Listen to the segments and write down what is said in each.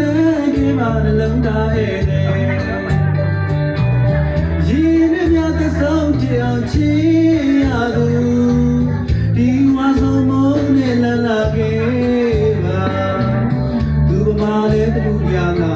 လုံးတားရဲ့ရင်းနဲ့မြတ်သဆုံးကြောင်ချီရသူဒီဝါဆုံးမုန်းနဲ့လလာခဲ့ပါသူပမာလေးတူရနာ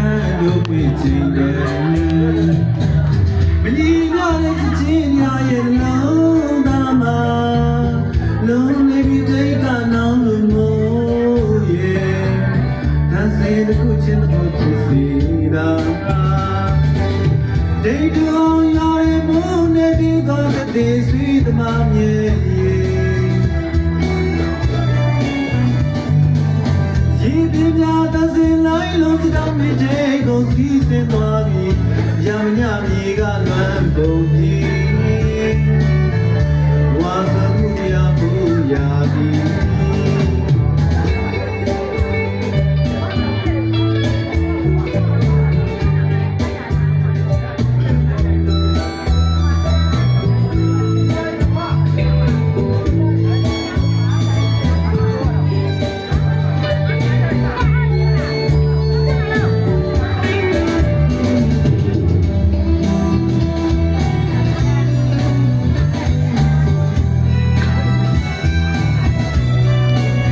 ဆိုပန်းလို့ပြချင်တယ်မလီနာတဲ့ချစ်ညာရဲ့လုံးသားမှာလုံးနေပြီးတိတ်ကနောင်လို့မို့ရဲ့ဒါစေတခုချင်းတော့ချစ်စီတာဒိတ်တော်ရရဲ့မုန်းနေဒီကောတဲ့ဆွေးသမားမြေရေပြင်းပြသစင်လိုက်လို့ စတောင်းမြေကိုစီးစင်သွားပြီးရမညမြေကလွမ်းပုံကြီးဝါစမှုရဘူးရပြီ